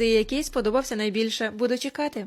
і який сподобався найбільше. Буду чекати.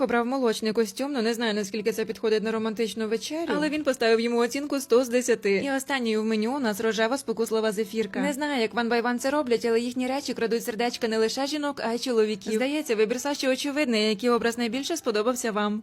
обрав молочний костюм. Ну не знаю наскільки це підходить на романтичну вечерю, але він поставив йому оцінку 100 з 10. І останньою в меню у нас рожева спокуслива зефірка. Не знаю, як ван байван це роблять, але їхні речі крадуть сердечка не лише жінок, а й чоловіків. Здається, вибір Саші очевидний, який образ найбільше сподобався вам.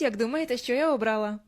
як думаєте, що я обрала.